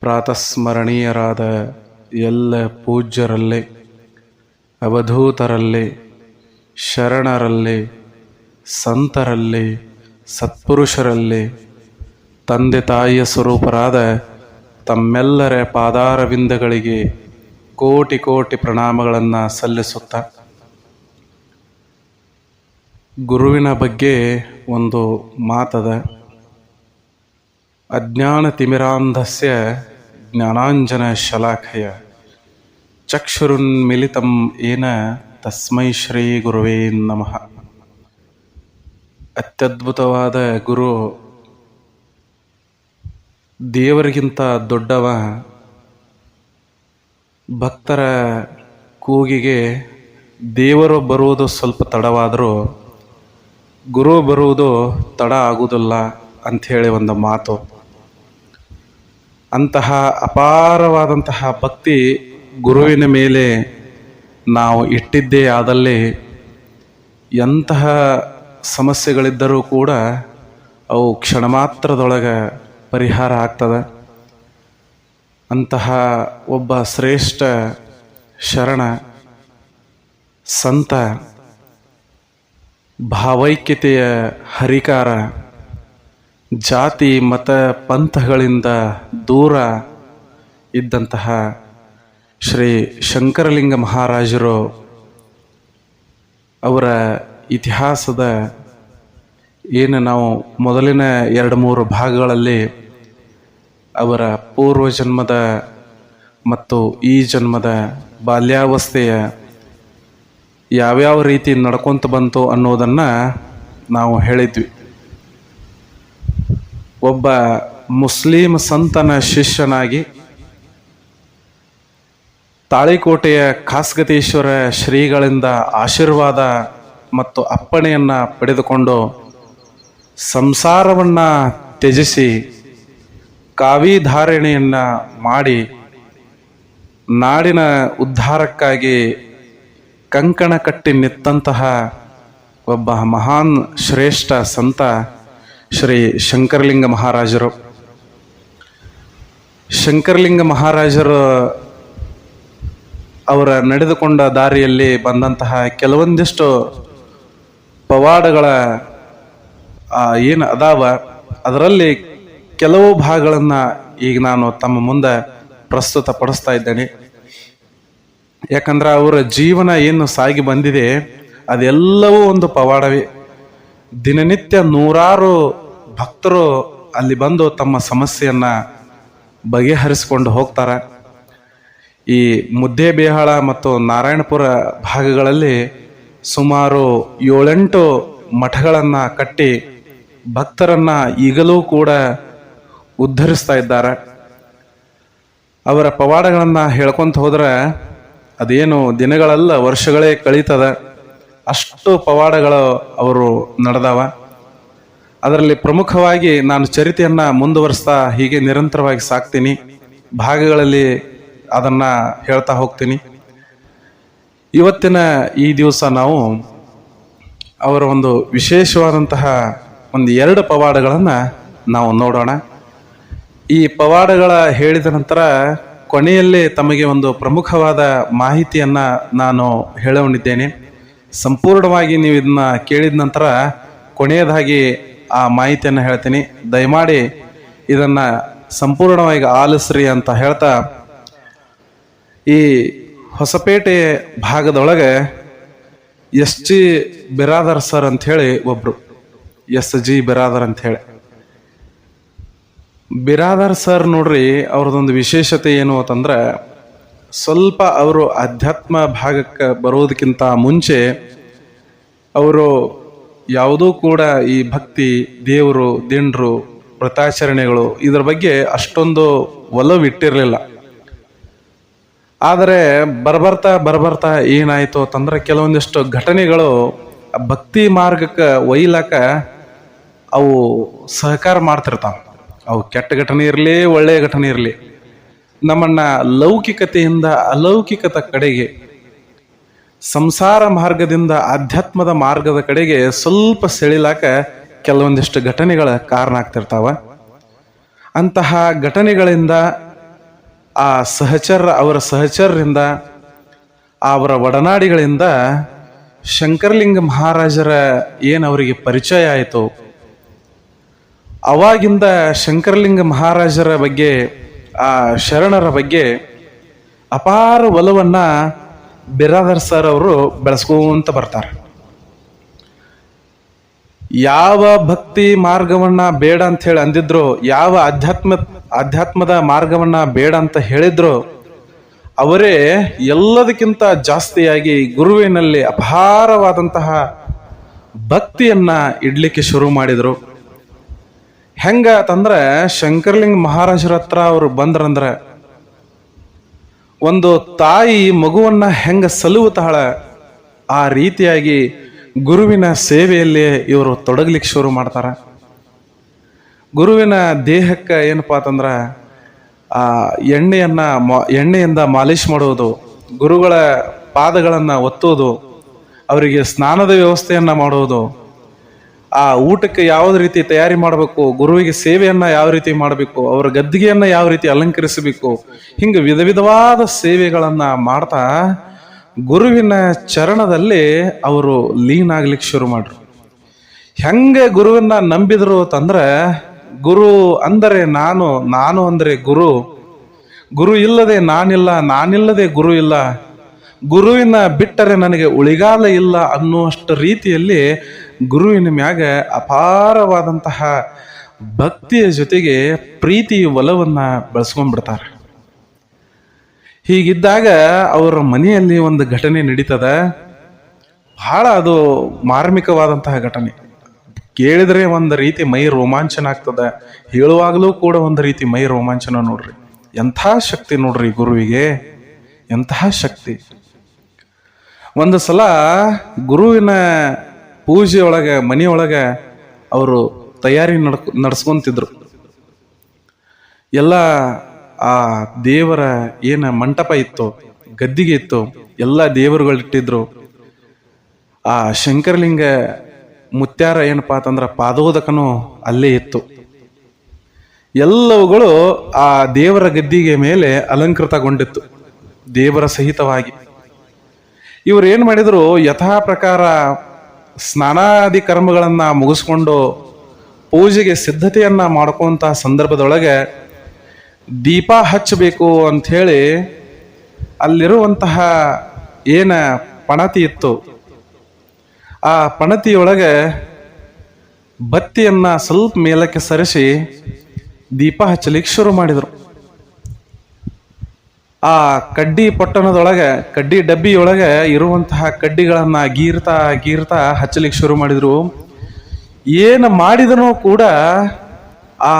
ಪ್ರಾತಸ್ಮರಣೀಯರಾದ ಎಲ್ಲ ಪೂಜ್ಯರಲ್ಲಿ, ಅವಧೂತರಲ್ಲಿ, ಶರಣರಲ್ಲಿ, ಸಂತರಲ್ಲಿ, ಸತ್ಪುರುಷರಲ್ಲಿ, ತಂದೆ ತಾಯಿಯ ಸ್ವರೂಪರಾದ ತಮ್ಮೆಲ್ಲರ ಪಾದಾರವಿಂದಗಳಿಗೆ ಕೋಟಿ ಕೋಟಿ ಪ್ರಣಾಮಗಳನ್ನು ಸಲ್ಲಿಸುತ್ತ. ಗುರುವಿನ ಬಗ್ಗೆ ಒಂದು ಮಾತದ ಅಜ್ಞಾನ ತಿಮಿರಾಂಧಸ್ಯ ಜ್ಞಾನಾಂಜನ ಶಲಾಖಯ ಚಕ್ಷುರುನ್ಮಿಲಿತಂ ಏನ ತಸ್ಮೈ ಶ್ರೀ ಗುರುವೇ ನಮಃ. ಅತ್ಯದ್ಭುತವಾದ ಗುರು ದೇವರಿಗಿಂತ ದೊಡ್ಡವ ಭಕ್ತರ ಕೂಗಿಗೆ ದೇವರು ಬರುವುದು ಸ್ವಲ್ಪ ತಡವಾದರೂ ಗುರು ಬರುವುದು ತಡ ಆಗುವುದಿಲ್ಲ ಅಂಥೇಳಿ ಒಂದು ಮಾತು. ಅಂತಹ ಅಪಾರವಾದಂತಹ ಭಕ್ತಿ ಗುರುವಿನ ಮೇಲೆ ನಾವು ಇಟ್ಟಿದ್ದೇ ಆದಲ್ಲಿ ಎಂತಹ ಸಮಸ್ಯೆಗಳಿದ್ದರೂ ಕೂಡ ಅವು ಕ್ಷಣ ಮಾತ್ರದೊಳಗೆ ಪರಿಹಾರ ಆಗ್ತದೆ. ಅಂತಹ ಒಬ್ಬ ಶ್ರೇಷ್ಠ ಶರಣ, ಸಂತ, ಭಾವೈಕ್ಯತೆಯ ಹರಿಕಾರ ಜಾತಿ, ಮತ, ಪಂಥಗಳಿಂದ ದೂರ ಇದ್ದಂತಹ ಶ್ರೀ ಶಂಕರಲಿಂಗ ಮಹಾರಾಜರು ಅವರ ಇತಿಹಾಸದ ಏನು ನಾವು ಮೊದಲಿನ ಎರಡು ಮೂರು ಭಾಗಗಳಲ್ಲಿ ಅವರ ಪೂರ್ವ ಜನ್ಮದ ಮತ್ತು ಈ ಜನ್ಮದ ಬಾಲ್ಯಾವಸ್ಥೆಯ ಯಾವ್ಯಾವ ರೀತಿ ನಡ್ಕೊತ ಬಂತು ಅನ್ನೋದನ್ನು ನಾವು ಹೇಳಿದ್ವಿ. ಒಬ್ಬ ಮುಸ್ಲಿಂ ಸಂತನ ಶಿಷ್ಯನಾಗಿ ತಾಳಿಕೋಟೆಯ ಖಾಸಗತೀಶ್ವರ ಶ್ರೀಗಳಿಂದ ಆಶೀರ್ವಾದ ಮತ್ತು ಅಪ್ಪಣೆಯನ್ನು ಪಡೆದುಕೊಂಡು ಸಂಸಾರವನ್ನು ತ್ಯಜಿಸಿ ಕಾವಿಧಾರಣೆಯನ್ನು ಮಾಡಿ ನಾಡಿನ ಉದ್ಧಾರಕ್ಕಾಗಿ ಕಂಕಣ ಕಟ್ಟಿ ನಿಂತಹ ಒಬ್ಬ ಮಹಾನ್ ಶ್ರೇಷ್ಠ ಸಂತ ಶ್ರೀ ಶಂಕರಲಿಂಗ ಮಹಾರಾಜರು. ಶಂಕರಲಿಂಗ ಮಹಾರಾಜರು ಅವರ ನಡೆದುಕೊಂಡ ದಾರಿಯಲ್ಲಿ ಬಂದಂತಹ ಕೆಲವೊಂದಿಷ್ಟು ಪವಾಡಗಳ ಏನು ಅದಾವ, ಅದರಲ್ಲಿ ಕೆಲವು ಭಾಗಗಳನ್ನು ಈಗ ನಾನು ತಮ್ಮ ಮುಂದೆ ಪ್ರಸ್ತುತ ಪಡಿಸ್ತಾ ಇದ್ದೇನೆ. ಯಾಕಂದ್ರೆ ಅವರ ಜೀವನ ಏನು ಸಾಗಿ ಬಂದಿದೆ, ಅದೆಲ್ಲವೂ ಒಂದು ಪವಾಡವೇ. ದಿನನಿತ್ಯ ನೂರಾರು ಭಕ್ತರು ಅಲ್ಲಿ ಬಂದು ತಮ್ಮ ಸಮಸ್ಯೆಯನ್ನ ಬಗೆಹರಿಸಿಕೊಂಡು ಹೋಗ್ತಾರೆ. ಈ ಮುದ್ದೇಬೇಹಾಳ ಮತ್ತು ನಾರಾಯಣಪುರ ಭಾಗಗಳಲ್ಲಿ ಸುಮಾರು ಏಳೆಂಟು ಮಠಗಳನ್ನು ಕಟ್ಟಿ ಭಕ್ತರನ್ನ ಈಗಲೂ ಕೂಡ ಉದ್ಧರಿಸ್ತಾ ಇದ್ದಾರೆ. ಅವರ ಪವಾಡಗಳನ್ನು ಹೇಳ್ಕೊತ ಹೋದ್ರೆ ಅದೇನು ದಿನಗಳಲ್ಲ, ವರ್ಷಗಳೇ ಕಳೀತದ. ಅಷ್ಟು ಪವಾಡಗಳು ಅವರು ನಡೆದವ. ಅದರಲ್ಲಿ ಪ್ರಮುಖವಾಗಿ ನಾನು ಚರಿತೆಯನ್ನು ಮುಂದುವರಿಸ್ತಾ ಹೀಗೆ ನಿರಂತರವಾಗಿ ಸಾಕ್ತೀನಿ. ಭಾಗಗಳಲ್ಲಿ ಅದನ್ನ ಹೇಳ್ತಾ ಹೋಗ್ತೀನಿ. ಇವತ್ತಿನ ಈ ದಿವಸ ನಾವು ಅವರ ಒಂದು ವಿಶೇಷವಾದಂತಹ ಒಂದು ಎರಡು ಪವಾಡಗಳನ್ನು ನಾವು ನೋಡೋಣ. ಈ ಪವಾಡಗಳ ಹೇಳಿದ ನಂತರ ಕೊನೆಯಲ್ಲಿ ತಮಗೆ ಒಂದು ಪ್ರಮುಖವಾದ ಮಾಹಿತಿಯನ್ನ ನಾನು ಹೇಳೋಣಿದ್ದೇನೆ ಸಂಪೂರ್ಣವಾಗಿ ನೀವು ಇದನ್ನ ಕೇಳಿದ ನಂತರ ಕೊನೆಯದಾಗಿ ಆ ಮಾಹಿತಿಯನ್ನು ಹೇಳ್ತೀನಿ. ದಯಮಾಡಿ ಇದನ್ನ ಸಂಪೂರ್ಣವಾಗಿ ಆಲಿಸ್ರಿ ಅಂತ ಹೇಳ್ತಾ, ಈ ಹೊಸಪೇಟೆ ಭಾಗದೊಳಗೆ ಎಸ್ ಜಿ ಬಿರಾದರ್ ಸರ್ ಹೇಳಿ ಒಬ್ರು, ಎಸ್ ಜಿ ಬಿರಾದರ್ ಅಂತ ಹೇಳಿ. ಬಿರಾದರ್ ಸರ್ ನೋಡ್ರಿ, ಅವ್ರದ್ದೊಂದು ವಿಶೇಷತೆ ಏನು ಅಂತಂದ್ರೆ ಸ್ವಲ್ಪ ಅವರು ಅಧ್ಯಾತ್ಮ ಭಾಗಕ್ಕೆ ಬರೋದಕ್ಕಿಂತ ಮುಂಚೆ ಅವರು ಯಾವುದೂ ಕೂಡ ಈ ಭಕ್ತಿ, ದೇವರು, ದಿಂಡ್ರು, ವ್ರತಾಚರಣೆಗಳು ಇದರ ಬಗ್ಗೆ ಅಷ್ಟೊಂದು ಒಲವಿಟ್ಟಿರಲಿಲ್ಲ. ಆದರೆ ಬರಬರ್ತಾ ಬರಬರ್ತಾ ಏನಾಯಿತು ಅಂತಂದ್ರೆ ಕೆಲವೊಂದಿಷ್ಟು ಘಟನೆಗಳು ಭಕ್ತಿ ಮಾರ್ಗಕ್ಕೆ ಒಯ್ಲಾಕ ಅವು ಸಹಕಾರ ಮಾಡ್ತಿರ್ತಾವೆ. ಅವು ಕೆಟ್ಟ ಘಟನೆ ಇರಲಿ, ಒಳ್ಳೆಯ ಘಟನೆ ಇರಲಿ. ನಮ್ಮನ್ನ ಲೌಕಿಕತೆಯಿಂದ ಅಲೌಕಿಕತ ಕಡೆಗೆ, ಸಂಸಾರ ಮಾರ್ಗದಿಂದ ಆಧ್ಯಾತ್ಮದ ಮಾರ್ಗದ ಕಡೆಗೆ ಸ್ವಲ್ಪ ಸೆಳಿಲಾಕ ಕೆಲವೊಂದಿಷ್ಟು ಘಟನೆಗಳ ಕಾರಣ ಆಗ್ತಿರ್ತಾವ. ಅಂತಹ ಘಟನೆಗಳಿಂದ ಆ ಸಹಚರ, ಅವರ ಸಹಚರರಿಂದ, ಅವರ ಒಡನಾಡಿಗಳಿಂದ ಶಂಕರಲಿಂಗ ಮಹಾರಾಜರ ಏನು ಅವರಿಗೆ ಪರಿಚಯ ಆಯಿತು, ಅವಾಗಿಂದ ಶಂಕರಲಿಂಗ ಮಹಾರಾಜರ ಬಗ್ಗೆ ಆ ಶರಣರ ಬಗ್ಗೆ ಅಪಾರ ಒಲವನ್ನು ಬಿರಾದರ್ ಸರ್ ಅವರು ಬೆಳೆಸ್ಕೊಂತ ಬರ್ತಾರೆ. ಯಾವ ಭಕ್ತಿ ಮಾರ್ಗವನ್ನ ಬೇಡ ಅಂತ ಹೇಳಿ ಅಂದಿದ್ರು, ಯಾವ ಅಧ್ಯಾತ್ಮ, ಅಧ್ಯಾತ್ಮದ ಮಾರ್ಗವನ್ನ ಬೇಡ ಅಂತ ಹೇಳಿದ್ರು, ಅವರೇ ಎಲ್ಲದಕ್ಕಿಂತ ಜಾಸ್ತಿಯಾಗಿ ಗುರುವಿನಲ್ಲಿ ಅಪಾರವಾದಂತಹ ಭಕ್ತಿಯನ್ನ ಇಡ್ಲಿಕ್ಕೆ ಶುರು ಮಾಡಿದ್ರು. ಹೆಂಗ ಅಂತಂದ್ರೆ ಶಂಕರ್ಲಿಂಗ ಮಹಾರಾಜರ ಹತ್ರ ಅವರು ಬಂದ್ರಂದ್ರೆ, ಒಂದು ತಾಯಿ ಮಗುವನ್ನ ಹೆಂಗ ಸಲುವುತ್ತಾಳ ಆ ರೀತಿಯಾಗಿ ಗುರುವಿನ ಸೇವೆಯಲ್ಲಿ ಇವರು ತೊಡಗ್ಲಿಕ್ಕೆ ಶುರು ಮಾಡ್ತಾರೆ. ಗುರುವಿನ ದೇಹಕ್ಕೆ ಏನಪ್ಪಾ ಅಂತಂದ್ರೆ, ಆ ಎಣ್ಣೆಯನ್ನ ಎಣ್ಣೆಯಿಂದ ಮಾಲಿಶ್ ಮಾಡುವುದು, ಗುರುಗಳ ಪಾದಗಳನ್ನು ಒತ್ತುವುದು, ಅವರಿಗೆ ಸ್ನಾನದ ವ್ಯವಸ್ಥೆಯನ್ನು ಮಾಡುವುದು ಆ ಊಟಕ್ಕೆ ಯಾವ ರೀತಿ ತಯಾರಿ ಮಾಡಬೇಕು, ಗುರುವಿಗೆ ಸೇವೆಯನ್ನ ಯಾವ ರೀತಿ ಮಾಡಬೇಕು, ಅವರ ಗದ್ದಿಗೆಯನ್ನ ಯಾವ ರೀತಿ ಅಲಂಕರಿಸಬೇಕು, ಹಿಂಗೆ ವಿಧ ವಿಧವಾದ ಸೇವೆಗಳನ್ನ ಮಾಡ್ತಾ ಗುರುವಿನ ಚರಣದಲ್ಲಿ ಅವರು ಲೀನ್ ಆಗ್ಲಿಕ್ಕೆ ಶುರು ಮಾಡ್ರು. ಹೆಂಗೆ ಗುರುವನ್ನ ನಂಬಿದ್ರು ಅಂತಂದ್ರೆ, ಗುರು ಅಂದರೆ ನಾನು ನಾನು ಅಂದರೆ ಗುರು ಗುರು ಇಲ್ಲದೆ ನಾನಿಲ್ಲ, ನಾನಿಲ್ಲದೆ ಗುರು ಇಲ್ಲ, ಗುರುವಿನ ಬಿಟ್ಟರೆ ನನಗೆ ಉಳಿಗಾಲ ಇಲ್ಲ ಅನ್ನುವಷ್ಟು ರೀತಿಯಲ್ಲಿ ಗುರುವಿನ ಮ್ಯಾಗ ಅಪಾರವಾದಂತಹ ಭಕ್ತಿಯ ಜೊತೆಗೆ ಪ್ರೀತಿ ಒಲವನ್ನ ಬೆಳೆಸ್ಕೊಂಡ್ಬಿಡ್ತಾರೆ. ಹೀಗಿದ್ದಾಗ ಅವರ ಮನೆಯಲ್ಲಿ ಒಂದು ಘಟನೆ ನಡೀತದ. ಬಹಳ ಅದು ಮಾರ್ಮಿಕವಾದಂತಹ ಘಟನೆ. ಕೇಳಿದ್ರೆ ಒಂದು ರೀತಿ ಮೈ ರೋಮಾಂಚನ ಆಗ್ತದ ಹೇಳುವಾಗಲೂ ಕೂಡ ಒಂದು ರೀತಿ ಮೈ ರೋಮಾಂಚನ ನೋಡ್ರಿ. ಎಂಥ ಶಕ್ತಿ ನೋಡ್ರಿ ಗುರುವಿಗೆ. ಎಂತಹ ಶಕ್ತಿ. ಒಂದು ಸಲ ಗುರುವಿನ ಪೂಜೆ ಒಳಗೆ ಮನೆಯೊಳಗೆ ಅವರು ತಯಾರಿ ನಡ್ಕ, ನಡ್ಸ್ಕೊಂತಿದ್ರು. ಎಲ್ಲ ಆ ದೇವರ ಏನ ಮಂಟಪ ಇತ್ತು, ಗದ್ದಿಗೆ ಇತ್ತು, ಎಲ್ಲ ದೇವರುಗಳು ಇಟ್ಟಿದ್ರು. ಆ ಶಂಕರಲಿಂಗ ಮುತ್ಯಾರ ಏನಪ್ಪಾ ಅಂತಂದ್ರೆ ಪಾದೋದಕನು ಅಲ್ಲೇ ಇತ್ತು. ಎಲ್ಲವುಗಳು ಆ ದೇವರ ಗದ್ದಿಗೆ ಮೇಲೆ ಅಲಂಕೃತಗೊಂಡಿತ್ತು, ದೇವರ ಸಹಿತವಾಗಿ. ಇವರು ಏನು ಮಾಡಿದ್ರು ಯಥಾ ಪ್ರಕಾರ ಸ್ನಾನಾದಿ ಕರ್ಮಗಳನ್ನು ಮುಗಿಸ್ಕೊಂಡು ಪೂಜೆಗೆ ಸಿದ್ಧತೆಯನ್ನ ಮಾಡ್ಕೊಂತ ಸಂದರ್ಭದೊಳಗೆ ದೀಪ ಹಚ್ಚಬೇಕು ಅಂಥೇಳಿ ಅಲ್ಲಿರುವಂತಹ ಏನ ಪಣತಿ ಇತ್ತು. ಆ ಪಣತಿಯೊಳಗೆ ಬತ್ತಿಯನ್ನ ಸ್ವಲ್ಪ ಮೇಲಕ್ಕೆ ಸರಿಸಿ ದೀಪ ಹಚ್ಚಲಿಕ್ಕೆ ಶುರು ಮಾಡಿದರು. ಆ ಕಡ್ಡಿ ಪಟ್ಟಣದೊಳಗೆ, ಕಡ್ಡಿ ಡಬ್ಬಿಯೊಳಗೆ ಇರುವಂತಹ ಕಡ್ಡಿಗಳನ್ನು ಗೀರ್ತಾ ಗೀರ್ತಾ ಹಚ್ಚಲಿಕ್ಕೆ ಶುರು ಮಾಡಿದರು. ಏನು ಮಾಡಿದನೂ ಕೂಡ ಆ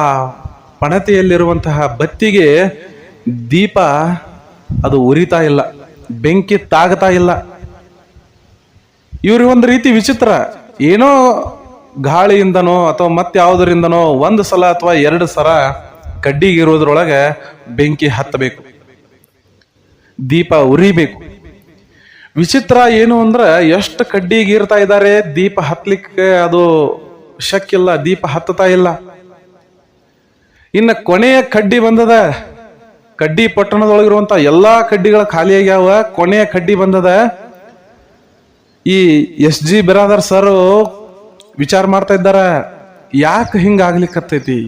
ಪಣತಿಯಲ್ಲಿರುವಂತಹ ಬತ್ತಿಗೆ ದೀಪ ಅದು ಉರಿತಾ ಇಲ್ಲ, ಬೆಂಕಿ ತಾಗತಾ ಇಲ್ಲ. ಇವ್ರಿಗೆ ಒಂದು ರೀತಿ ವಿಚಿತ್ರ. ಏನೋ ಗಾಳಿಯಿಂದನೋ ಅಥವಾ ಮತ್ತಾವುದರಿಂದನೋ ಒಂದು ಸಲ ಅಥವಾ ಎರಡು ಸಲ ಕಡ್ಡಿಗಿರೋದ್ರೊಳಗೆ ಬೆಂಕಿ ಹತ್ತಬೇಕು. ದೀಪ ಉರಿಬೇಕು. ವಿಚಿತ್ರ ಏನು ಅಂದ್ರೆ ಎಷ್ಟು ಕಡ್ಡಿಗೆ ಇರ್ತಾ ಇದ್ದಾರೆ ದೀಪ ಹತ್ಲಿಕ್ಕೆ ಅದು ಶಕ್ಕಿಲ್ಲ, ದೀಪ ಹತ್ತತಾ ಇಲ್ಲ. ಇನ್ನು ಕೊನೆಯ ಕಡ್ಡಿ ಬಂದದ, ಕಡ್ಡಿ ಪಟ್ಟಣದೊಳಗಿರುವಂತ ಎಲ್ಲಾ ಕಡ್ಡಿಗಳ ಖಾಲಿಯಾಗ್ಯಾವ ಕೊನೆಯ ಕಡ್ಡಿ ಬಂದದ. ಈ ಎಸ್ ಜಿ ಬಿರಾದರ್ ಸರ್ ವಿಚಾರ ಮಾಡ್ತಾ ಇದ್ದಾರ, ಯಾಕೆ ಹಿಂಗಾಗ್ಲಿಕ್ಕತ್ತೈತಿ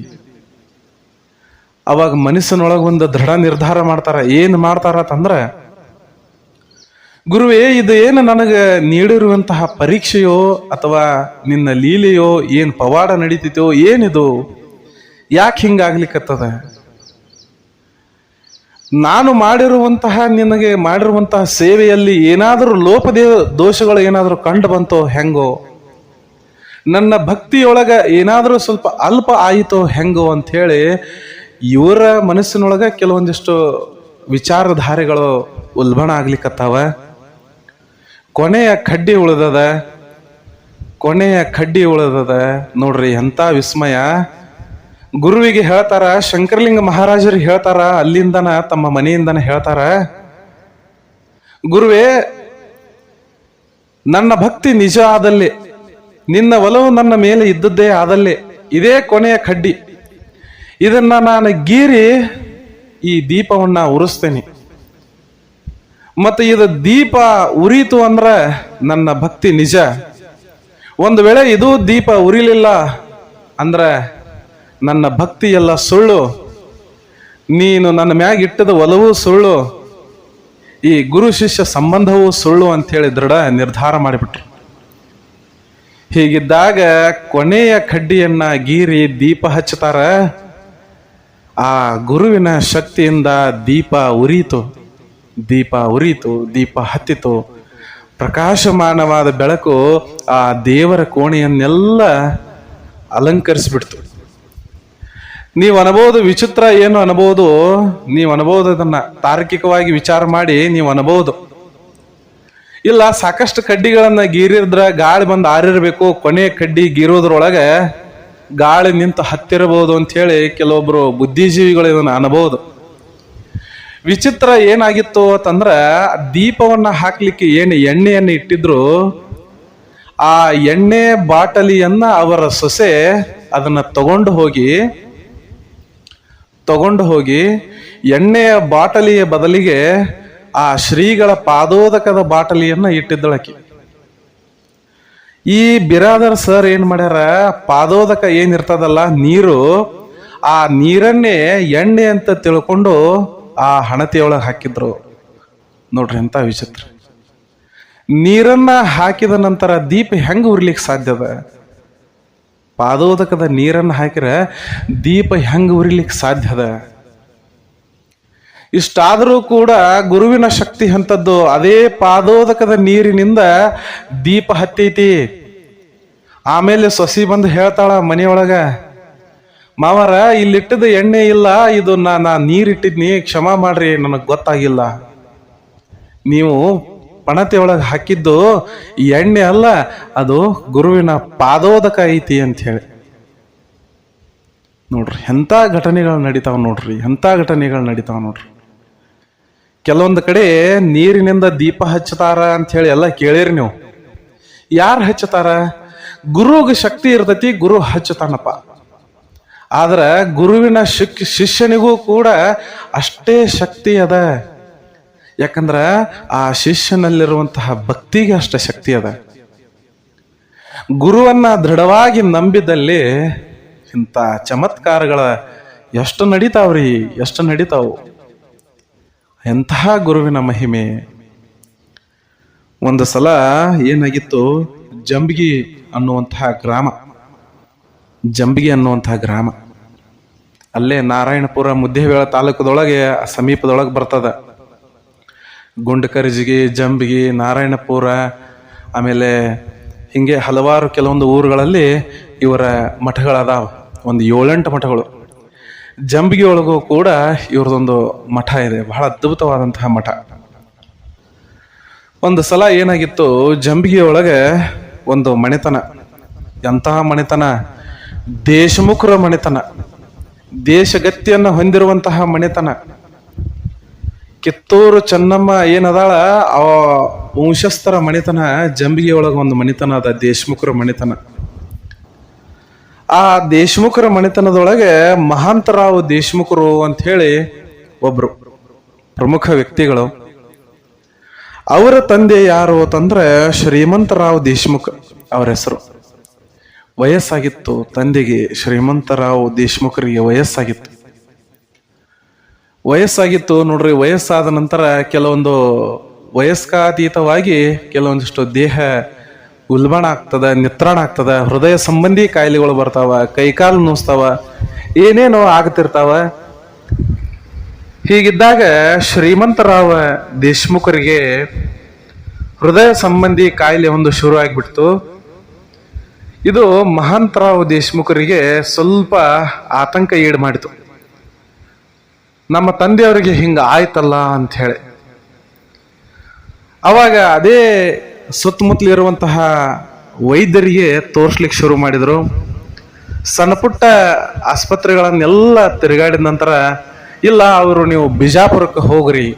ಅವಾಗ ಮನಸ್ಸಿನೊಳಗೆ ಒಂದು ದೃಢ ನಿರ್ಧಾರ ಮಾಡ್ತಾರ. ಏನ್ ಮಾಡ್ತಾರ ಅಂತಂದ್ರೆ, ಗುರುವೇ ಇದು ಏನು ನನಗೆ ನೀಡಿರುವಂತಹ ಪರೀಕ್ಷೆಯೋ ಅಥವಾ ನಿನ್ನ ಲೀಲೆಯೋ ಏನು ಪವಾಡ ನಡೀತಿತೋ ಏನಿದು? ಯಾಕೆ ಹಿಂಗಾಗ್ಲಿಕ್ಕತ್ತದ ನಾನು ಮಾಡಿರುವಂತಹ, ನಿನಗೆ ಮಾಡಿರುವಂತಹ ಸೇವೆಯಲ್ಲಿ ಏನಾದರೂ ಲೋಪದೇ ದೋಷಗಳು ಏನಾದರೂ ಕಂಡು ಬಂತೋ ಹೆಂಗೋ? ನನ್ನ ಭಕ್ತಿಯೊಳಗ ಏನಾದರೂ ಸ್ವಲ್ಪ ಅಲ್ಪ ಆಯಿತೋ ಹೆಂಗೋ ಅಂತ ಇವರ ಮನಸ್ಸಿನೊಳಗ ಕೆಲವೊಂದಿಷ್ಟು ವಿಚಾರಧಾರೆಗಳು ಉಲ್ಬಣ ಆಗ್ಲಿಕ್ಕತ್ತಾವ ಕೊನೆಯ ಕಡ್ಡಿ ಉಳಿದದ, ಕೊನೆಯ ಕಡ್ಡಿ ಉಳಿದದ ನೋಡ್ರಿ ಎಂತ ವಿಸ್ಮಯ. ಗುರುವಿಗೆ ಹೇಳ್ತಾರ, ಶಂಕರಲಿಂಗ ಮಹಾರಾಜರಿಗೆ ಹೇಳ್ತಾರ, ಅಲ್ಲಿಂದನ ತಮ್ಮ ಮನೆಯಿಂದನ ಹೇಳ್ತಾರ. ಗುರುವೇ, ನನ್ನ ಭಕ್ತಿ ನಿಜ ಆದಲ್ಲಿ, ನಿನ್ನ ಒಲವು ನನ್ನ ಮೇಲೆ ಇದ್ದದ್ದೇ ಆದಲ್ಲಿ, ಇದೇ ಕೊನೆಯ ಕಡ್ಡಿ ಇದನ್ನ ನಾನು ಗೀರಿ ಈ ದೀಪವನ್ನ ಉರಿಸ್ತೇನೆ. ಮತ್ತೆ ಇದು ದೀಪ ಉರಿತು ಅಂದ್ರೆ ನನ್ನ ಭಕ್ತಿ ನಿಜ. ಒಂದು ವೇಳೆ ಇದು ದೀಪ ಉರಿಲಿಲ್ಲ ಅಂದ್ರೆ ನನ್ನ ಭಕ್ತಿ ಎಲ್ಲ ಸುಳ್ಳು. ನೀನು ನನ್ನ ಮ್ಯಾಗ ಇಟ್ಟದ ಒಲವು ಸುಳ್ಳು. ಈ ಗುರು ಶಿಷ್ಯ ಸಂಬಂಧವು ಸುಳ್ಳು ಅಂತ ಹೇಳಿ ದೃಢ ನಿರ್ಧಾರ ಮಾಡಿಬಿಟ್ರು. ಹೀಗಿದ್ದಾಗ ಕೊನೆಯ ಕಡ್ಡಿಯನ್ನ ಗೀರಿ ದೀಪ ಹಚ್ಚುತ್ತಾರ. ಆ ಗುರುವಿನ ಶಕ್ತಿಯಿಂದ ದೀಪ ಉರಿಯಿತು. ದೀಪ ಉರಿಯಿತು, ದೀಪ ಹತ್ತಿತು. ಪ್ರಕಾಶಮಾನವಾದ ಬೆಳಕು ಆ ದೇವರ ಕೋಣೆಯನ್ನೆಲ್ಲ ಅಲಂಕರಿಸಿಬಿಡ್ತು. ನೀವು ಅನ್ಬೋದು ವಿಚಿತ್ರ ಏನು ಅನ್ಬೋದು, ನೀವು ಅನ್ಬೋದು ಅದನ್ನ ತಾರ್ಕಿಕವಾಗಿ ವಿಚಾರ ಮಾಡಿ ನೀವು ಅನ್ಬೋದು. ಇಲ್ಲ ಸಾಕಷ್ಟು ಕಡ್ಡಿಗಳನ್ನ ಗೀರಿದ್ರ ಗಾಳಿ ಬಂದು ಆರಿರ್ಬೇಕು, ಕೊನೆ ಕಡ್ಡಿ ಗೀರೋದ್ರೊಳಗೆ ಗಾಳಿ ನಿಂತು ಹತ್ತಿರಬಹುದು ಅಂತ ಹೇಳಿ ಕೆಲವೊಬ್ರು ಬುದ್ಧಿಜೀವಿಗಳು ಇದನ್ನ ಅನ್ಬೋದು. ವಿಚಿತ್ರ ಏನಾಗಿತ್ತು ಅಂತಂದ್ರೆ ದೀಪವನ್ನ ಹಾಕ್ಲಿಕ್ಕೆ ಏನು ಎಣ್ಣೆಯನ್ನು ಇಟ್ಟಿದ್ರು, ಆ ಎಣ್ಣೆ ಬಾಟಲಿಯನ್ನ ಅವರ ಸೊಸೆ ಅದನ್ನ ತಗೊಂಡು ಹೋಗಿ ತಗೊಂಡು ಹೋಗಿ ಎಣ್ಣೆಯ ಬಾಟಲಿಯ ಬದಲಿಗೆ ಆ ಶ್ರೀಗಳ ಪಾದೋದಕದ ಬಾಟಲಿಯನ್ನ ಇಟ್ಟಿದ್ದಳಕಿ. ಈ ಬಿರಾದರ್ ಸರ್ ಏನ್ ಮಾಡ್ಯಾರ? ಪಾದೋದಕ ಏನಿರ್ತದಲ್ಲ ನೀರು. ಆ ನೀರನ್ನೇ ಎಣ್ಣೆ ಅಂತ ತಿಳ್ಕೊಂಡು ಆ ಹಣತೆಯೊಳಗೆ ಹಾಕಿದ್ರು. ನೋಡ್ರಿ ಎಂತ ವಿಚಿತ್ರ. ನೀರನ್ನ ಹಾಕಿದ ನಂತರ ದೀಪ ಹೆಂಗ ಉರ್ಲಿಕ್ಕೆ ಸಾಧ್ಯದ ಪಾದೋದಕದ ನೀರನ್ನು ಹಾಕಿದ್ರೆ ದೀಪ ಹೆಂಗ ಉರಿಲಿಕ್ಕೆ ಸಾಧ್ಯದ ಇಷ್ಟಾದರೂ ಕೂಡ ಗುರುವಿನ ಶಕ್ತಿ ಅಂತದ್ದು ಅದೇ ಪಾದೋದಕದ ನೀರಿನಿಂದ ದೀಪ ಹತ್ತೈತಿ. ಆಮೇಲೆ ಸೊಸಿ ಬಂದು ಹೇಳ್ತಾಳ ಮನೆಯೊಳಗ, ಮಾವರ ಇಲ್ಲಿಟ್ಟದ ಎಣ್ಣೆ ಇಲ್ಲ, ಇದು ನಾ ನಾ ನೀರಿಟ್ಟಿದ್ನಿ, ಕ್ಷಮ ಮಾಡ್ರಿ, ನನಗೆ ಗೊತ್ತಾಗಿಲ್ಲ. ನೀವು ಪಣತೆ ಒಳಗೆ ಹಾಕಿದ್ದು ಎಣ್ಣೆ ಅಲ್ಲ, ಅದು ಗುರುವಿನ ಪಾದೋದಕ ಐತಿ ಅಂತ ಹೇಳಿ ನೋಡ್ರಿ ಎಂಥ ಘಟನೆಗಳು ನಡೀತಾವ ನೋಡ್ರಿ ಎಂಥ ಘಟನೆಗಳು ನಡೀತಾವ ನೋಡ್ರಿ. ಕೆಲವೊಂದು ಕಡೆ ನೀರಿನಿಂದ ದೀಪ ಹಚ್ಚತಾರ ಅಂತ ಹೇಳಿ ಎಲ್ಲ ಕೇಳಿರಿ ನೀವು. ಯಾರು ಹಚ್ಚತಾರ? ಗುರುಗೆ ಶಕ್ತಿ ಇರ್ತೈತಿ, ಗುರು ಹಚ್ಚತಾನಪ್ಪ ಆದ್ರೆ ಗುರುವಿನ ಶಿಕ್, ಶಿಷ್ಯನಿಗೂ ಕೂಡ ಅಷ್ಟೇ ಶಕ್ತಿ ಅದ. ಯಾಕಂದ್ರ ಆ ಶಿಷ್ಯನಲ್ಲಿರುವಂತಹ ಭಕ್ತಿಗೆ ಅಷ್ಟ ಶಕ್ತಿ ಅದ. ಗುರುವನ್ನ ದೃಢವಾಗಿ ನಂಬಿದಲ್ಲಿ ಇಂಥ ಚಮತ್ಕಾರಗಳ ಎಷ್ಟು ನಡೀತಾವ್ರಿ, ಎಷ್ಟು ನಡೀತಾವು? ಎಂತಹ ಗುರುವಿನ ಮಹಿಮೆ. ಒಂದು ಸಲ ಏನಾಗಿತ್ತು, ಜಂಬಗಿ ಅನ್ನುವಂತಹ ಗ್ರಾಮ. ಜಂಬಿಗೆ ಅನ್ನುವಂತಹ ಗ್ರಾಮ. ಅಲ್ಲೇ ನಾರಾಯಣಪುರ ಮುದ್ದೇಬೇಳ ತಾಲೂಕದೊಳಗೆ ಸಮೀಪದೊಳಗೆ ಬರ್ತದ. ಗುಂಡಕರ್ಜಿಗಿ, ಜಂಬಿಗೆ, ನಾರಾಯಣಪುರ, ಆಮೇಲೆ ಹಿಂಗೆ ಹಲವಾರು ಕೆಲವೊಂದು ಊರುಗಳಲ್ಲಿ ಇವರ ಮಠಗಳದಾವ. ಒಂದು ಏಳೆಂಟು ಮಠಗಳು. ಜಂಬಿಗೆ ಒಳಗೂ ಕೂಡ ಇವ್ರದೊಂದು ಮಠ ಇದೆ. ಬಹಳ ಅದ್ಭುತವಾದಂತಹ ಮಠ. ಒಂದು ಸಲ ಏನಾಗಿತ್ತು, ಜಂಬಿಗೆ ಒಳಗೆ ಒಂದು ಮನೆತನ. ಎಂತಹ ಮನೆತನ? ದೇಶಮುಖರ ಮನೆತನ. ದೇಶಗತಿಯನ್ನು ಹೊಂದಿರುವಂತಹ ಮನೆತನ. ಕಿತ್ತೂರು ಚೆನ್ನಮ್ಮ ಏನದಾಳ? ಆ ವಂಶಸ್ಥರ ಮನೆತನ ಜಂಬಿಗೆ ಒಳಗೆ ಒಂದು ಮನೆತನ ಅದ, ದೇಶಮುಖರ ಮನೆತನ. ಆ ದೇಶಮುಖರ ಮನೆತನದೊಳಗೆ ಮಹಾಂತರಾವ್ ದೇಶಮುಖರು ಅಂತ ಹೇಳಿ ಒಬ್ರು ಪ್ರಮುಖ ವ್ಯಕ್ತಿಗಳು. ಅವರ ತಂದೆ ಯಾರು ಅಂತಂದ್ರೆ ಶ್ರೀಮಂತರಾವ್ ದೇಶ್ಮುಖ್ ಅವರ ಹೆಸರು. ವಯಸ್ಸಾಗಿತ್ತು ತಂದೆಗೆ ಶ್ರೀಮಂತರಾವ್ ದೇಶ್ಮುಖರಿಗೆ ವಯಸ್ಸಾಗಿತ್ತು. ವಯಸ್ಸಾಗಿತ್ತು ನೋಡ್ರಿ, ವಯಸ್ಸಾದ ನಂತರ ಕೆಲವೊಂದು ವಯಸ್ಕಾತೀತವಾಗಿ ಕೆಲವೊಂದಿಷ್ಟು ದೇಹ ಉಲ್ಬಣ ಆಗ್ತದ, ನಿತ್ರಾಣ ಆಗ್ತದ, ಹೃದಯ ಸಂಬಂಧಿ ಕಾಯಿಲೆಗಳು ಬರ್ತಾವ ಕೈಕಾಲು ನೋಸ್ತಾವ, ಏನೇನೋ ಆಗ್ತಿರ್ತಾವ. ಹೀಗಿದ್ದಾಗ ಶ್ರೀಮಂತರಾವ ದೇಶಮುಖರಿಗೆ ಹೃದಯ ಸಂಬಂಧಿ ಕಾಯಿಲೆ ಒಂದು ಶುರು ಆಗ್ಬಿಡ್ತು ಇದು ಮಹಾಂತರಾವ್ ದೇಶಮುಖರಿಗೆ ಸ್ವಲ್ಪ ಆತಂಕ ಈಡು ಮಾಡಿತು ನಮ್ಮ ತಂದೆಯವರಿಗೆ ಹಿಂಗ ಆಯ್ತಲ್ಲ ಅಂತ ಹೇಳಿ. ಅವಾಗ ಅದೇ ಸುತ್ತಮುತ್ತಲಿರುವಂತಹ ವೈದ್ಯರಿಗೆ ತೋರಿಸ್ಲಿಕ್ಕೆ ಶುರು ಮಾಡಿದರು. ಸಣ್ಣ ಪುಟ್ಟ ಆಸ್ಪತ್ರೆಗಳನ್ನೆಲ್ಲ ತಿರುಗಾಡಿದ ನಂತರ ಇಲ್ಲ, ಅವರು ನೀವು ಬಿಜಾಪುರಕ್ಕೆ ಹೋಗ್ರಿ.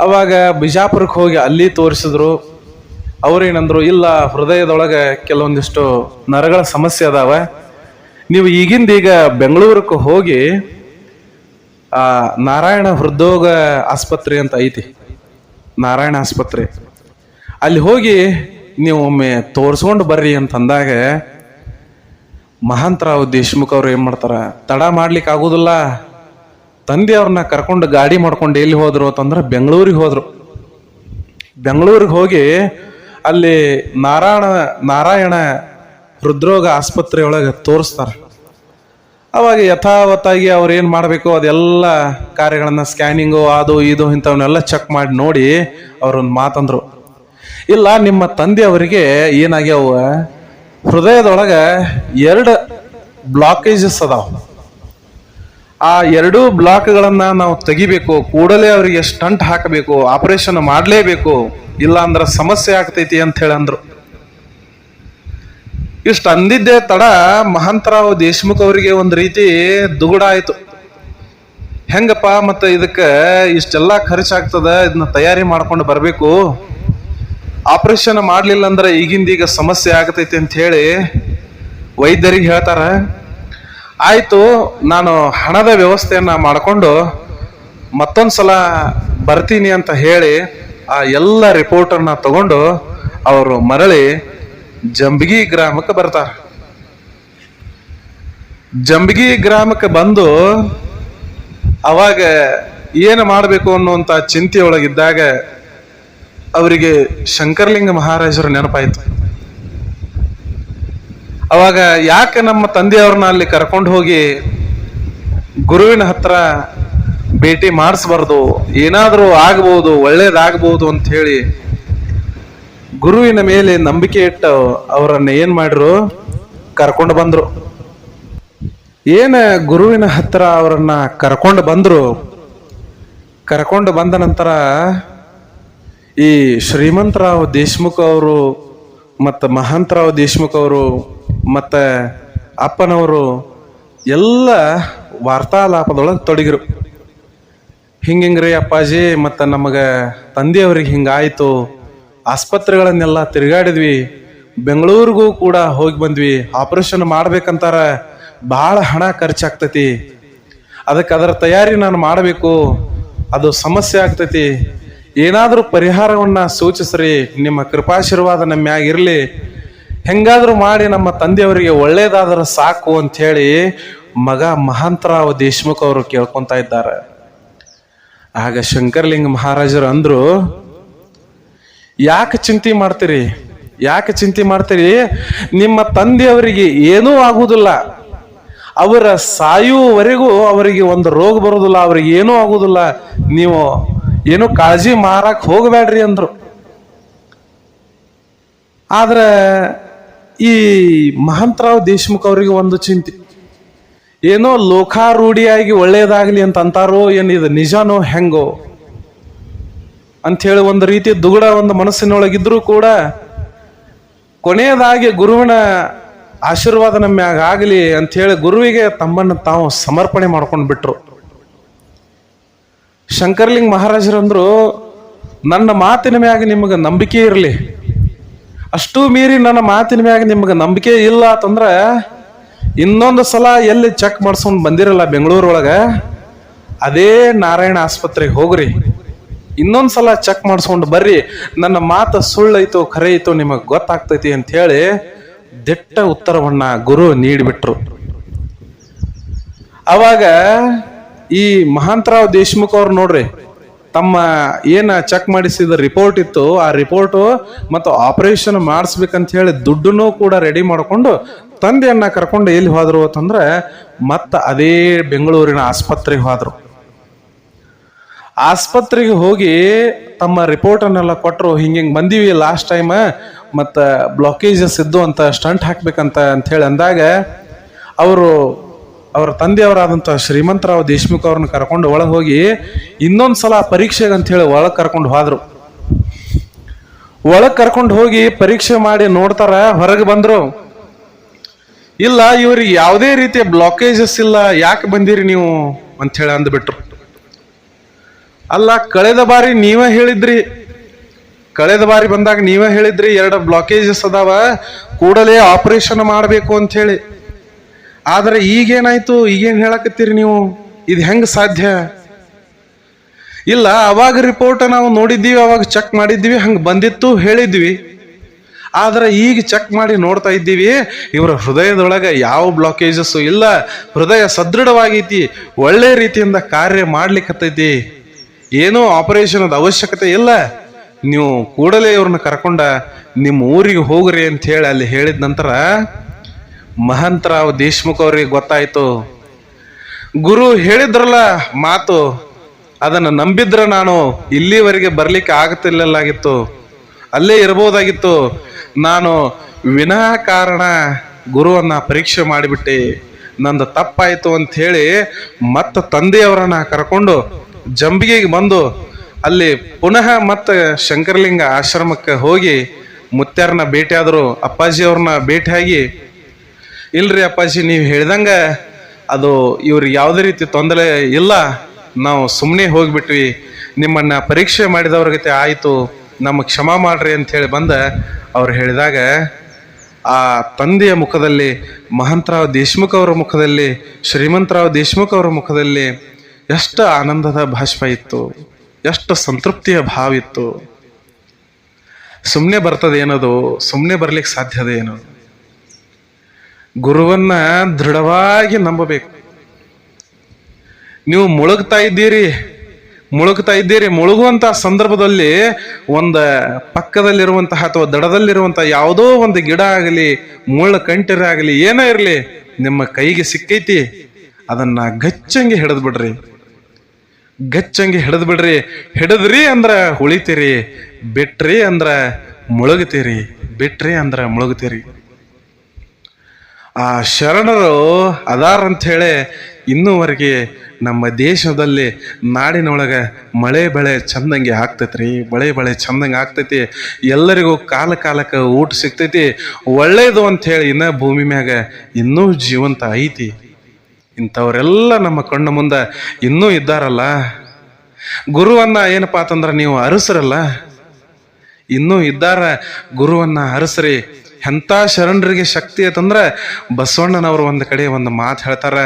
ಅವಾಗ ಬಿಜಾಪುರಕ್ಕೆ ಹೋಗಿ ಅಲ್ಲಿ ತೋರಿಸಿದ್ರು. ಅವರೇನಂದ್ರು ಇಲ್ಲ, ಹೃದಯದೊಳಗೆ ಕೆಲವೊಂದಿಷ್ಟು ನರಗಳ ಸಮಸ್ಯೆ ಅದಾವ. ನೀವು ಈಗಿಂದ ಈಗ ಬೆಂಗಳೂರಕ್ಕೆ ಹೋಗಿ, ಆ, ನಾರಾಯಣ ಹೃದ್ರೋಗ ಆಸ್ಪತ್ರೆ ಅಂತ ಐತಿ. ನಾರಾಯಣ ಆಸ್ಪತ್ರೆ. ಅಲ್ಲಿ ಹೋಗಿ ನೀವು ಒಮ್ಮೆ ತೋರಿಸ್ಕೊಂಡು ಬರ್ರಿ ಅಂತಂದಾಗ ಮಹಾಂತರಾವ್ ದೇಶ್ಮುಖ್ ಅವ್ರು ಏನ್ ಮಾಡ್ತಾರ, ತಡ ಮಾಡ್ಲಿಕ್ಕೆ ಆಗುದಿಲ್ಲ ತಂದೆ ಅವ್ರನ್ನ ಕರ್ಕೊಂಡು ಗಾಡಿ ಮಾಡ್ಕೊಂಡು ಎಲ್ಲಿ ಹೋದ್ರು ಅಂತಂದ್ರೆ ಬೆಂಗಳೂರಿಗೆ ಹೋದ್ರು. ಬೆಂಗಳೂರಿಗೆ ಹೋಗಿ ಅಲ್ಲಿ ನಾರಾಯಣ ನಾರಾಯಣ ಹೃದ್ರೋಗ ಆಸ್ಪತ್ರೆ ಒಳಗೆ ತೋರಿಸ್ತಾರೆ. ಅವಾಗ ಯಥಾವತ್ತಾಗಿ ಅವ್ರು ಏನು ಮಾಡಬೇಕು, ಅದೆಲ್ಲ ಕಾರ್ಯಗಳನ್ನ ಸ್ಕ್ಯಾನಿಂಗು, ಅದು, ಇದು ಇಂಥವನ್ನೆಲ್ಲ ಚೆಕ್ ಮಾಡಿ ನೋಡಿ ಅವ್ರೊಂದು ಮಾತಂದ್ರು. ಇಲ್ಲ, ನಿಮ್ಮ ತಂದೆಯವರಿಗೆ ಏನಾಗ್ಯಾವ, ಹೃದಯದೊಳಗೆ ಎರಡು ಬ್ಲಾಕೇಜಸ್ ಅದಾವ. ಆ ಎರಡೂ ಬ್ಲಾಕ್ಗಳನ್ನು ನಾವು ತೆಗಿಬೇಕು, ಕೂಡಲೇ ಅವರಿಗೆ ಸ್ಟಂಟ್ ಹಾಕಬೇಕು, ಆಪರೇಷನ್ ಮಾಡಲೇಬೇಕು ಇಲ್ಲ ಅಂದ್ರೆ ಸಮಸ್ಯೆ ಆಗ್ತೈತಿ ಅಂತ ಅಂದರು. ಇಷ್ಟು ಅಂದಿದ್ದೆ ತಡ ಮಹಂತರಾವ್ ದೇಶ್ಮುಖ್ ಅವರಿಗೆ ಒಂದು ರೀತಿ ದುಗುಡ ಆಯಿತು. ಹೆಂಗಪ್ಪ ಮತ್ತು ಇದಕ್ಕೆ ಇಷ್ಟೆಲ್ಲ ಖರ್ಚಾಗ್ತದ ಇದನ್ನ ತಯಾರಿ ಮಾಡ್ಕೊಂಡು ಬರಬೇಕು? ಆಪರೇಷನ್ ಮಾಡಲಿಲ್ಲ ಅಂದ್ರೆ ಈಗಿಂದೀಗ ಸಮಸ್ಯೆ ಆಗ್ತೈತಿ ಅಂತ ಹೇಳಿ ವೈದ್ಯರಿಗೆ ಹೇಳ್ತಾರ. ಆಯ್ತು, ನಾನು ಹಣದ ವ್ಯವಸ್ಥೆಯನ್ನು ಮಾಡಿಕೊಂಡು ಮತ್ತೊಂದ್ಸಲ ಬರ್ತೀನಿ ಅಂತ ಹೇಳಿ ಆ ಎಲ್ಲ ರಿಪೋರ್ಟನ್ನು ತಗೊಂಡು ಅವರು ಮರಳಿ ಜಂಬಗಿ ಗ್ರಾಮಕ್ಕೆ ಬರ್ತಾರೆ. ಜಂಬಗಿ ಗ್ರಾಮಕ್ಕೆ ಬಂದು ಅವಾಗ ಏನು ಮಾಡಬೇಕು ಅನ್ನುವಂತ ಚಿಂತೆಯೊಳಗಿದ್ದಾಗ ಅವರಿಗೆ ಶಂಕರಲಿಂಗ ಮಹಾರಾಜರು ನೆನಪಾಯ್ತು. ಅವಾಗ ಯಾಕೆ ನಮ್ಮ ತಂದೆಯವ್ರನ್ನ ಅಲ್ಲಿ ಕರ್ಕೊಂಡು ಹೋಗಿ ಗುರುವಿನ ಹತ್ರ ಭೇಟಿ ಮಾಡಿಸ್ಬಾರ್ದು? ಏನಾದರೂ ಆಗ್ಬೋದು, ಒಳ್ಳೇದಾಗ್ಬೋದು ಅಂತ ಹೇಳಿ ಗುರುವಿನ ಮೇಲೆ ನಂಬಿಕೆ ಇಟ್ಟು ಅವರನ್ನ ಏನ್ ಮಾಡ್ರು ಕರ್ಕೊಂಡು ಬಂದ್ರು. ಏನ ಗುರುವಿನ ಹತ್ರ ಅವರನ್ನ ಕರ್ಕೊಂಡು ಬಂದ್ರು? ಕರ್ಕೊಂಡು ಬಂದ ನಂತರ ಈ ಶ್ರೀಮಂತರಾವ್ ದೇಶ್ಮುಖ್ ಅವರು ಮತ್ತು ಮಹಾಂತರಾವ್ ದೇಶ್ಮುಖ್ ಅವರು ಮತ್ತು ಅಪ್ಪನವರು ಎಲ್ಲ ವಾರ್ತಾಲಾಪದೊಳಗೆ ತೊಡಗಿರು. ಹಿಂಗಿಂಗ್ರಿ ಅಪ್ಪಾಜಿ, ಮತ್ತು ನಮಗೆ ತಂದೆಯವ್ರಿಗೆ ಹಿಂಗಾಯಿತು ಆಸ್ಪತ್ರೆಗಳನ್ನೆಲ್ಲ ತಿರುಗಾಡಿದ್ವಿ, ಬೆಂಗಳೂರಿಗೂ ಕೂಡ ಹೋಗಿ ಬಂದ್ವಿ, ಆಪರೇಷನ್ ಮಾಡ್ಬೇಕಂತಾರ ಭಾಳ ಹಣ ಖರ್ಚಾಗ್ತತಿ. ಅದಕ್ಕೆ ಅದರ ತಯಾರಿ ನಾನು ಮಾಡಬೇಕು, ಅದು ಸಮಸ್ಯೆ ಆಗ್ತೈತಿ. ಏನಾದರೂ ಪರಿಹಾರವನ್ನ ಸೂಚಿಸ್ರಿ, ನಿಮ್ಮ ಕೃಪಾಶೀರ್ವಾದ ನಮ್ಮ ಮ್ಯಾಗ ಇರಲಿ. ಹೆಂಗಾದ್ರೂ ಮಾಡಿ ನಮ್ಮ ತಂದೆಯವರಿಗೆ ಒಳ್ಳೇದಾದ್ರೆ ಸಾಕು ಅಂತ ಹೇಳಿ ಮಗ ಮಹಾಂತರಾವ್ ದೇಶ್ಮುಖ್ ಅವರು ಕೇಳ್ಕೊಂತ ಇದ್ದಾರೆ. ಆಗ ಶಂಕರಲಿಂಗ ಮಹಾರಾಜರು ಅಂದ್ರು, ಯಾಕೆ ಚಿಂತೆ ಮಾಡ್ತೀರಿ? ಯಾಕೆ ಚಿಂತೆ ಮಾಡ್ತೀರಿ? ನಿಮ್ಮ ತಂದೆಯವರಿಗೆ ಏನೂ ಆಗುವುದಿಲ್ಲ ಅವರ ಸಾಯುವವರೆಗೂ ಅವರಿಗೆ ಒಂದು ರೋಗ ಬರೋದಿಲ್ಲ, ಅವ್ರಿಗೆ ಏನೂ ಆಗುದಿಲ್ಲ. ನೀವು ಏನು ಕಾಳಜಿ ಮಾರಕ್ ಹೋಗಬೇಡ್ರಿ ಅಂದ್ರು. ಆದ್ರೆ ಈ ಮಹಂತರಾವ್ ದೇಶ್ಮುಖ್ ಅವರಿಗೆ ಒಂದು ಚಿಂತೆ. ಏನೋ ಲೋಕಾರೂಢಿಯಾಗಿ ಒಳ್ಳೇದಾಗ್ಲಿ ಅಂತ ಅಂತಾರೋ ಏನು ಇದು ನಿಜಾನೋ ಹೆಂಗೋ? ಅಂಥೇಳಿ ಒಂದು ರೀತಿ ದುಗುಡ ಒಂದು ಮನಸ್ಸಿನೊಳಗಿದ್ರೂ ಕೂಡ ಕೊನೆಯದಾಗಿ ಗುರುವಿನ ಆಶೀರ್ವಾದ ನಮ್ಮ ಮ್ಯಾಗ ಆಗಲಿ ಅಂಥೇಳಿ ಗುರುವಿಗೆ ತಮ್ಮನ್ನು ತಾವು ಸಮರ್ಪಣೆ ಮಾಡ್ಕೊಂಡು ಬಿಟ್ರು. ಶಂಕರ್ಲಿಂಗ್ ಮಹಾರಾಜರಂದ್ರು, ನನ್ನ ಮಾತಿನ ಮ್ಯಾಗ ನಿಮಗೆ ನಂಬಿಕೆ ಇರಲಿ. ಅಷ್ಟು ಮೀರಿ ನನ್ನ ಮಾತಿನ ಮ್ಯಾಗ ನಿಮ್ಗೆ ನಂಬಿಕೆ ಇಲ್ಲ ಅಂತಂದ್ರೆ ಇನ್ನೊಂದು ಸಲ ಎಲ್ಲಿ ಚೆಕ್ ಮಾಡ್ಸ್ಕೊಂಡು ಬಂದಿರಲ್ಲ ಬೆಂಗಳೂರೊಳಗೆ, ಅದೇ ನಾರಾಯಣ ಆಸ್ಪತ್ರೆಗೆ ಹೋಗ್ರಿ. ಇನ್ನೊಂದು ಸಲ ಚೆಕ್ ಮಾಡಿಸ್ಕೊಂಡು ಬರ್ರಿ. ನನ್ನ ಮಾತು ಸುಳ್ಳೈತೋ ಖರೆ ಐತೋ ನಿಮಗೆ ಗೊತ್ತಾಗ್ತೈತಿ ಅಂತ ಹೇಳಿ ದಿಟ್ಟ ಉತ್ತರವನ್ನ ಗುರು ನೀಡಿಬಿಟ್ರು. ಅವಾಗ ಈ ಮಹಾಂತರಾವ್ ದೇಶ್ಮುಖ್ ಅವ್ರು ನೋಡ್ರಿ ತಮ್ಮ ಏನು ಚೆಕ್ ಮಾಡಿಸಿದ ರಿಪೋರ್ಟ್ ಇತ್ತು, ಆ ರಿಪೋರ್ಟ್ ಮತ್ತು ಆಪರೇಷನ್ ಮಾಡಿಸ್ಬೇಕಂತ ಹೇಳಿ ದುಡ್ಡನ್ನು ಕೂಡ ರೆಡಿ ಮಾಡಿಕೊಂಡು ತಂದೆಯನ್ನು ಕರ್ಕೊಂಡು ಎಲ್ಲಿ ಹೋದರು ಅಂತಂದ್ರೆ ಮತ್ತೆ ಅದೇ ಬೆಂಗಳೂರಿನ ಆಸ್ಪತ್ರೆಗೆ ಹೋದರು. ಆಸ್ಪತ್ರೆಗೆ ಹೋಗಿ ತಮ್ಮ ರಿಪೋರ್ಟನ್ನೆಲ್ಲ ಕೊಟ್ಟರು ಹಿಂಗೆ ಬಂದೀವಿ ಲಾಸ್ಟ್ ಟೈಮ್ ಮತ್ತು ಬ್ಲಾಕೇಜಸ್ ಇದ್ದು ಅಂತ ಸ್ಟಂಟ್ ಹಾಕ್ಬೇಕಂತ ಹೇಳಿ ಅಂದಾಗ, ಅವರು ಅವರ ತಂದೆಯವರಾದಂಥ ಶ್ರೀಮಂತರಾವ್ ದೇಶ್ಮುಖ್ ಅವ್ರನ್ನ ಕರ್ಕೊಂಡು ಒಳಗೆ ಹೋಗಿ ಇನ್ನೊಂದು ಸಲ ಪರೀಕ್ಷೆಗೆ ಅಂತ ಹೇಳಿ ಒಳಗೆ ಕರ್ಕೊಂಡು ಹೋದ್ರು. ಒಳಗೆ ಕರ್ಕೊಂಡು ಹೋಗಿ ಪರೀಕ್ಷೆ ಮಾಡಿ ನೋಡ್ತಾರ, ಹೊರಗೆ ಬಂದ್ರು. ಇಲ್ಲ, ಇವ್ರಿಗೆ ಯಾವುದೇ ರೀತಿಯ ಬ್ಲಾಕೇಜಸ್ ಇಲ್ಲ, ಯಾಕೆ ಬಂದಿರಿ ನೀವು ಅಂತ ಹೇಳಿ ಅಂದ್ಬಿಟ್ರು. ಅಲ್ಲ, ಕಳೆದ ಬಾರಿ ನೀವೇ ಹೇಳಿದ್ರಿ. ಕಳೆದ ಬಾರಿ ಬಂದಾಗ ನೀವೇ ಹೇಳಿದ್ರಿ, ಎರಡು ಬ್ಲಾಕೇಜಸ್ ಅದಾವ, ಕೂಡಲೇ ಆಪರೇಷನ್ ಮಾಡಬೇಕು ಅಂತ ಹೇಳಿ. ಆದ್ರೆ ಈಗೇನಾಯ್ತು? ಈಗೇನು ಹೇಳಕತ್ತೀರಿ ನೀವು? ಇದು ಹೆಂಗೆ ಸಾಧ್ಯ? ಇಲ್ಲ, ಅವಾಗ ರಿಪೋರ್ಟ್ ನಾವು ನೋಡಿದ್ದೀವಿ, ಅವಾಗ ಚೆಕ್ ಮಾಡಿದ್ದೀವಿ, ಹಂಗೆ ಬಂದಿತ್ತು ಹೇಳಿದ್ವಿ. ಆದ್ರೆ ಈಗ ಚೆಕ್ ಮಾಡಿ ನೋಡ್ತಾ ಇದ್ದೀವಿ, ಇವರ ಹೃದಯದೊಳಗೆ ಯಾವ ಬ್ಲಾಕೇಜಸ್ ಇಲ್ಲ. ಹೃದಯ ಸದೃಢವಾಗೈತಿ, ಒಳ್ಳೆ ರೀತಿಯಿಂದ ಕಾರ್ಯ ಮಾಡ್ಲಿಕ್ಕತ್ತೈತಿ ಏನೂ ಆಪರೇಷನ್ ಅವಶ್ಯಕತೆ ಇಲ್ಲ. ನೀವು ಕೂಡಲೇ ಇವ್ರನ್ನ ಕರ್ಕೊಂಡ ನಿಮ್ಮ ಊರಿಗೆ ಹೋಗ್ರಿ ಅಂತ ಹೇಳಿ ಅಲ್ಲಿ ಹೇಳಿದ ನಂತರ ಮಹಂತರಾವ್ ದೇಶ್ಮುಖ್ ಅವ್ರಿಗೆ ಗೊತ್ತಾಯ್ತು. ಗುರು ಹೇಳಿದ್ರಲ್ಲ ಮಾತು, ಅದನ್ನು ನಂಬಿದ್ರ ನಾನು ಇಲ್ಲಿವರೆಗೆ ಬರ್ಲಿಕ್ಕೆ ಆಗುತ್ತಿಲ್ಲಲಾಗಿತ್ತು ಅಲ್ಲೇ ಇರಬಹುದಾಗಿತ್ತು ನಾನು ವಿನಾಕಾರಣ ಗುರುವನ್ನ ಪರೀಕ್ಷೆ ಮಾಡಿಬಿಟ್ಟೆ. ನಂದು ತಪ್ಪಾಯಿತು ಅಂತ ಹೇಳಿ ಮತ್ತ ತಂದೆಯವರನ್ನ ಕರ್ಕೊಂಡು ಜಂಬಿಗೆಗೆ ಬಂದು ಅಲ್ಲಿ ಪುನಃ ಮತ್ತೆ ಶಂಕರಲಿಂಗ ಆಶ್ರಮಕ್ಕೆ ಹೋಗಿ ಮುತ್ಯಾರನ್ನ ಭೇಟಿಯಾದರು. ಅಪ್ಪಾಜಿಯವ್ರನ್ನ ಭೇಟಿಯಾಗಿ ಇಲ್ರಿ ಅಪ್ಪಾಜಿ, ನೀವು ಹೇಳ್ದಂಗ ಅದು ಇವ್ರಿಗೆ ಯಾವುದೇ ರೀತಿ ತೊಂದರೆ ಇಲ್ಲ. ನಾವು ಸುಮ್ಮನೆ ಹೋಗಿಬಿಟ್ವಿ. ನಿಮ್ಮನ್ನ ಪರೀಕ್ಷೆ ಮಾಡಿದವ್ರ ಗತೆ ಆಯಿತು. ನಮ್ಮ ಕ್ಷಮ ಮಾಡ್ರಿ ಹೇಳಿ ಬಂದ ಅವ್ರು ಹೇಳಿದಾಗ, ಆ ತಂದೆಯ ಮುಖದಲ್ಲಿ, ಮಹಂತರಾವ್ ದೇಶ್ಮುಖ್ ಅವರ ಮುಖದಲ್ಲಿ, ಶ್ರೀಮಂತರಾವ್ ದೇಶ್ಮುಖ್ ಅವರ ಮುಖದಲ್ಲಿ ಎಷ್ಟು ಆನಂದದ ಭಾಷ್ಪ ಇತ್ತು. ಎಷ್ಟು ಸಂತೃಪ್ತಿಯ ಭಾವ ಇತ್ತು. ಸುಮ್ಮನೆ ಬರ್ತದೆ ಏನದು ಸುಮ್ಮನೆ ಬರ್ಲಿಕ್ಕೆ ಸಾಧ್ಯದ ಏನು ಗುರುವನ್ನ ದೃಢವಾಗಿ ನಂಬಬೇಕು. ನೀವು ಮುಳುಗ್ತಾ ಇದ್ದೀರಿ ಮುಳುಗ್ತಾ ಇದ್ದೀರಿ ಮುಳುಗುವಂತಹ ಸಂದರ್ಭದಲ್ಲಿ ಒಂದ ಪಕ್ಕದಲ್ಲಿರುವಂತಹ ಅಥವಾ ದಡದಲ್ಲಿರುವಂತಹ ಯಾವುದೋ ಒಂದು ಗಿಡ ಆಗಲಿ, ಮುಳ್ಳ ಕಂಟಿರ ಆಗಲಿ ಏನೇ ಇರಲಿ, ನಿಮ್ಮ ಕೈಗೆ ಸಿಕ್ಕೈತಿ. ಅದನ್ನ ಗಚ್ಚಂಗೆ ಹಿಡಿದ್ ಬಿಡ್ರಿ. ಗಚ್ಚಂಗೆ ಹಿಡಿದ್ ಬಿಡ್ರಿ. ಹಿಡಿದ್ರಿ ಅಂದ್ರ ಉಳಿತೀರಿ. ಬಿಟ್ರಿ ಅಂದ್ರ ಮುಳುಗ್ತೀರಿ. ಬಿಟ್ರಿ ಅಂದ್ರ ಮುಳುಗ್ತೀರಿ. ಆ ಶರಣರು ಅದಾರ ಅಂತ ಹೇಳಿ ಇನ್ನೂವರೆಗೆ ನಮ್ಮ ದೇಶದಲ್ಲಿ ನಾಡಿನೊಳಗೆ ಮಳೆ ಬೆಳೆ ಚಂದಂಗೆ ರೀ ಮಳೆ ಬೆಳೆ ಚಂದಂಗೆ ಆಗ್ತೈತಿ. ಎಲ್ಲರಿಗೂ ಕಾಲ ಕಾಲಕ್ಕೆ ಊಟ ಸಿಗ್ತೈತಿ. ಒಳ್ಳೆಯದು ಅಂತ ಹೇಳಿ ಇನ್ನ ಭೂಮಿ ಮ್ಯಾಗ ಇನ್ನೂ ಜೀವಂತ ಐತಿ. ಇಂಥವರೆಲ್ಲ ನಮ್ಮ ಕಣ್ಣು ಮುಂದೆ ಇನ್ನೂ ಇದ್ದಾರಲ್ಲ. ಗುರುವನ್ನ ಏನಪ್ಪಾ ಅಂತಂದ್ರೆ ನೀವು ಅರಸರಲ್ಲ. ಇನ್ನೂ ಇದ್ದಾರ ಗುರುವನ್ನ ಹರಸ್ರಿ ಎಂಥ ಶರಣರಿಗೆ ಶಕ್ತಿ ಅಂತಂದ್ರೆ ಬಸವಣ್ಣನವರು ಒಂದು ಕಡೆ ಒಂದು ಮಾತು ಹೇಳ್ತಾರ,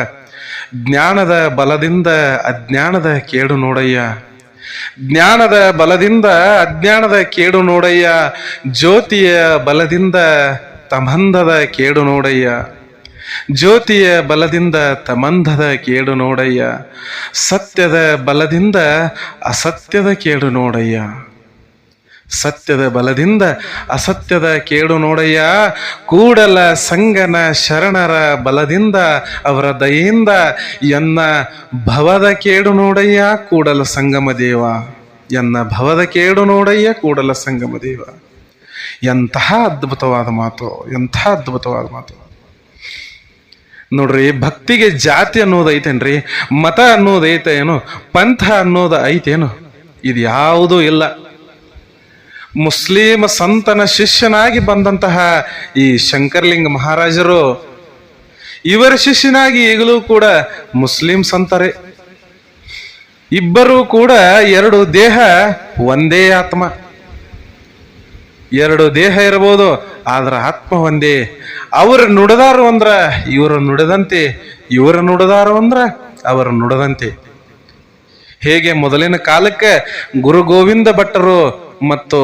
ಜ್ಞಾನದ ಬಲದಿಂದ ಅಜ್ಞಾನದ ಕೇಡು ನೋಡಯ್ಯ, ಜ್ಞಾನದ ಬಲದಿಂದ ಅಜ್ಞಾನದ ಕೇಡು ನೋಡಯ್ಯ, ಜ್ಯೋತಿಯ ಬಲದಿಂದ ತಮಂಧದ ಕೇಡು ನೋಡಯ್ಯ, ಜ್ಯೋತಿಯ ಬಲದಿಂದ ತಮಂಧದ ಕೇಡು ನೋಡಯ್ಯ, ಸತ್ಯದ ಬಲದಿಂದ ಅಸತ್ಯದ ಕೇಡು ನೋಡಯ್ಯ. ಸತ್ಯದ ಬಲದಿಂದ ಅಸತ್ಯದ ಕೇಡು ನೋಡಯ್ಯ. ಕೂಡಲ ಸಂಗನ ಶರಣರ ಬಲದಿಂದ ಅವರ ದಯೆಯಿಂದ ಎನ್ನ ಭವದ ಕೇಡು ನೋಡಯ್ಯ, ಕೂಡಲ ಸಂಗಮ ದೇವ. ಎನ್ನ ಭವದ ಕೇಡು ನೋಡಯ್ಯ, ಕೂಡಲ ಸಂಗಮ ದೇವ. ಎಂತಹ ಅದ್ಭುತವಾದ ಮಾತು, ಎಂಥ ಅದ್ಭುತವಾದ ಮಾತು. ನೋಡ್ರಿ, ಭಕ್ತಿಗೆ ಜಾತಿ ಅನ್ನೋದು ಐತೇನ್ರಿ, ಮತ ಅನ್ನೋದೈತೆ ಏನು ಪಂಥ ಅನ್ನೋದು ಐತೇನು? ಇದು ಯಾವುದೂ ಇಲ್ಲ. ಮುಸ್ಲಿಂ ಸಂತನ ಶಿಷ್ಯನಾಗಿ ಬಂದಂತಹ ಈ ಶಂಕರ್ಲಿಂಗ ಮಹಾರಾಜರು, ಇವರ ಶಿಷ್ಯನಾಗಿ ಈಗಲೂ ಕೂಡ ಮುಸ್ಲಿಂ ಸಂತರೆ. ಇಬ್ಬರೂ ಕೂಡ ಎರಡು ದೇಹ, ಒಂದೇ ಆತ್ಮ. ಎರಡು ದೇಹ ಇರಬಹುದು, ಆದ್ರ ಆತ್ಮ ಒಂದೇ. ಅವರ ನುಡದಾರು ಅಂದ್ರ ಇವರು ನುಡದಂತೆ, ಇವರ ನುಡದಾರು ಅಂದ್ರ ಅವರ ನುಡದಂತೆ. ಹೇಗೆ ಮೊದಲಿನ ಕಾಲಕ್ಕೆ ಗುರು ಗೋವಿಂದ ಭಟ್ಟರು ಮತ್ತು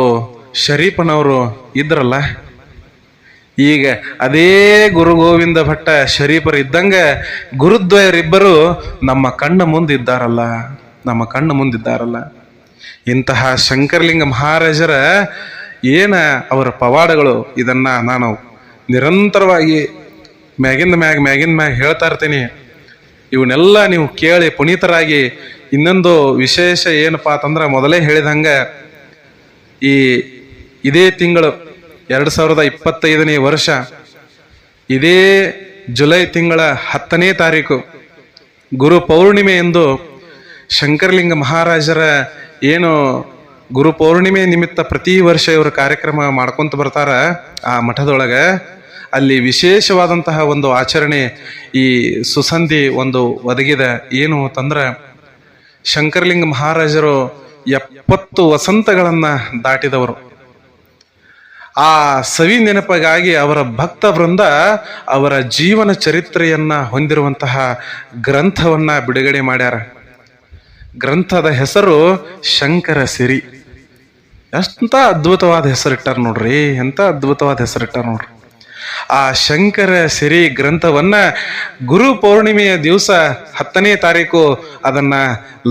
ಶರೀಫನವರು ಇದ್ರಲ್ಲ? ಈಗ ಅದೇ ಗುರು ಗೋವಿಂದ ಭಟ್ಟ ಶರೀಫರು ಇದ್ದಂಗ ಗುರುದ್ವಯರಿಬ್ಬರು ನಮ್ಮ ಕಣ್ಣ ಮುಂದಿದ್ದಾರಲ್ಲ ನಮ್ಮ ಕಣ್ಣ ಮುಂದಿದ್ದಾರಲ್ಲ ಇಂತಹ ಶಂಕರಲಿಂಗ ಮಹಾರಾಜರ ಏನ ಅವರ ಪವಾಡಗಳು? ಇದನ್ನ ನಾನು ನಿರಂತರವಾಗಿ ಮ್ಯಾಗಿಂದ ಮ್ಯಾಗ ಮ್ಯಾಗಿಂದ ಮ್ಯಾಗ ಹೇಳ್ತಾ ಇರ್ತೀನಿ. ಇವನ್ನೆಲ್ಲ ನೀವು ಕೇಳಿ ಪುನೀತರಾಗಿ ಇನ್ನೊಂದು ವಿಶೇಷ ಏನಪ್ಪಾ ಅಂತಂದ್ರೆ ಮೊದಲೇ ಹೇಳಿದಂಗ ಈ ಇದೇ ತಿಂಗಳು ಎರಡು ಸಾವಿರದ ಇಪ್ಪತ್ತೈದನೇ ವರ್ಷ, ಇದೇ ಜುಲೈ ತಿಂಗಳ ಹತ್ತನೇ ತಾರೀಕು, ಗುರು ಪೌರ್ಣಿಮೆ ಎಂದು ಶಂಕರಲಿಂಗ ಮಹಾರಾಜರ ಏನು ಗುರು ಪೌರ್ಣಿಮೆ ನಿಮಿತ್ತ ಪ್ರತಿ ವರ್ಷ ಇವರು ಕಾರ್ಯಕ್ರಮ ಮಾಡ್ಕೊಂತ ಬರ್ತಾರ ಆ ಮಠದೊಳಗೆ, ಅಲ್ಲಿ ವಿಶೇಷವಾದಂತಹ ಒಂದು ಆಚರಣೆ ಈ ಸುಸಂಧಿ ಒಂದು ಒದಗಿದ ಏನು ಅಂತಂದ್ರೆ ಶಂಕರಲಿಂಗ ಮಹಾರಾಜರು ಎಪ್ಪತ್ತು ವಸಂತಗಳನ್ನ ದಾಟಿದವರು. ಆ ಸವಿ ನೆನಪಿಗಾಗಿ ಅವರ ಭಕ್ತ ವೃಂದ ಅವರ ಜೀವನ ಚರಿತ್ರೆಯನ್ನ ಹೊಂದಿರುವಂತಹ ಗ್ರಂಥವನ್ನ ಬಿಡುಗಡೆ ಮಾಡ್ಯಾರ. ಗ್ರಂಥದ ಹೆಸರು ಶಂಕರ ಸಿರಿ. ಎಷ್ಟ ಅದ್ಭುತವಾದ ಹೆಸರಿಟ್ಟಾರ ನೋಡ್ರಿ, ಎಂತ ಅದ್ಭುತವಾದ ಹೆಸರಿಟ್ಟಾರ ನೋಡ್ರಿ. ಆ ಶಂಕರ ಸಿರಿ ಗ್ರಂಥವನ್ನ ಗುರು ಪೌರ್ಣಿಮೆಯ ದಿವಸ ಹತ್ತನೇ ತಾರೀಕು ಅದನ್ನ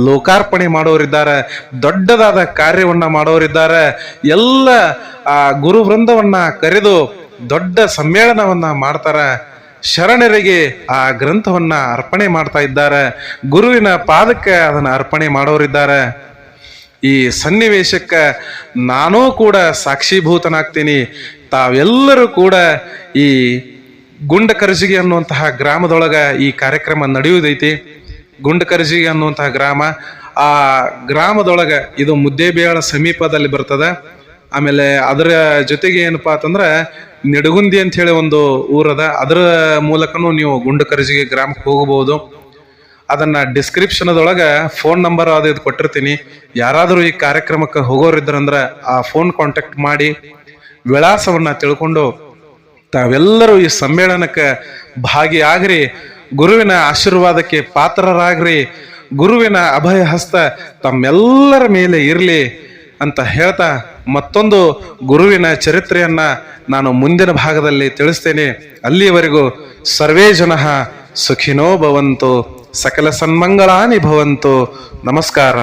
ಲೋಕಾರ್ಪಣೆ ಮಾಡೋರಿದ್ದಾರೆ, ದೊಡ್ಡದಾದ ಕಾರ್ಯವನ್ನ ಮಾಡೋರಿದ್ದಾರೆ, ಎಲ್ಲ ಆ ಗುರು ವೃಂದವನ್ನ ಕರೆದು ದೊಡ್ಡ ಸಮ್ಮೇಳನವನ್ನ ಮಾಡ್ತಾರ. ಶರಣರಿಗೆ ಆ ಗ್ರಂಥವನ್ನ ಅರ್ಪಣೆ ಮಾಡ್ತಾ ಇದ್ದಾರೆ. ಗುರುವಿನ ಪಾದಕ್ಕೆ ಅದನ್ನ ಅರ್ಪಣೆ ಮಾಡೋರಿದ್ದಾರೆ. ಈ ಸನ್ನಿವೇಶಕ್ಕೆ ನಾನೂ ಕೂಡ ಸಾಕ್ಷೀಭೂತನಾಗ್ತೀನಿ. ತಾವೆಲ್ಲರೂ ಕೂಡ ಈ ಗುಂಡಕರ್ಜಿಗೆ ಅನ್ನುವಂತಹ ಗ್ರಾಮದೊಳಗೆ ಈ ಕಾರ್ಯಕ್ರಮ ನಡೆಯುವುದೈತಿ ಗುಂಡಕರ್ಜಿಗೆ ಅನ್ನುವಂತಹ ಗ್ರಾಮ, ಆ ಗ್ರಾಮದೊಳಗೆ ಇದು ಮುದ್ದೇಬೇಳ ಸಮೀಪದಲ್ಲಿ ಬರ್ತದೆ. ಆಮೇಲೆ ಅದರ ಜೊತೆಗೆ ಏನಪ್ಪಾ ಅಂತಂದ್ರೆ ನಿಡಗುಂದಿ ಅಂತ ಹೇಳಿ ಒಂದು ಊರದ. ಅದರ ಮೂಲಕನೂ ನೀವು ಗುಂಡಕರ್ಜಿಗೆ ಗ್ರಾಮಕ್ಕೆ ಹೋಗಬಹುದು. ಅದನ್ನ ಡಿಸ್ಕ್ರಿಪ್ಷನ್ ಅದೊಳಗ ಫೋನ್ ನಂಬರ್ ಅದು ಇದು ಕೊಟ್ಟಿರ್ತೀನಿ. ಯಾರಾದರೂ ಈ ಕಾರ್ಯಕ್ರಮಕ್ಕೆ ಹೋಗೋರಿದ್ರಂದ್ರ ಆ ಫೋನ್ ಕಾಂಟ್ಯಾಕ್ಟ್ ಮಾಡಿ, ವಿಳಾಸವನ್ನು ತಿಳ್ಕೊಂಡು ತಾವೆಲ್ಲರೂ ಈ ಸಮ್ಮೇಳನಕ್ಕೆ ಭಾಗಿಯಾಗ್ರಿ, ಗುರುವಿನ ಆಶೀರ್ವಾದಕ್ಕೆ ಪಾತ್ರರಾಗ್ರಿ, ಗುರುವಿನ ಅಭಯ ಹಸ್ತ ತಮ್ಮೆಲ್ಲರ ಮೇಲೆ ಇರಲಿ ಅಂತ ಹೇಳ್ತಾ ಮತ್ತೊಂದು ಗುರುವಿನ ಚರಿತ್ರೆಯನ್ನ ನಾನು ಮುಂದಿನ ಭಾಗದಲ್ಲಿ ತಿಳಿಸ್ತೇನೆ. ಅಲ್ಲಿಯವರೆಗೂ ಸರ್ವೇ ಜನ ಸುಖಿನೋ ಭವಂತು. ಸಕಲ ಸನ್ಮಂಗಳಾನಿ ಭವಂತು. ನಮಸ್ಕಾರ.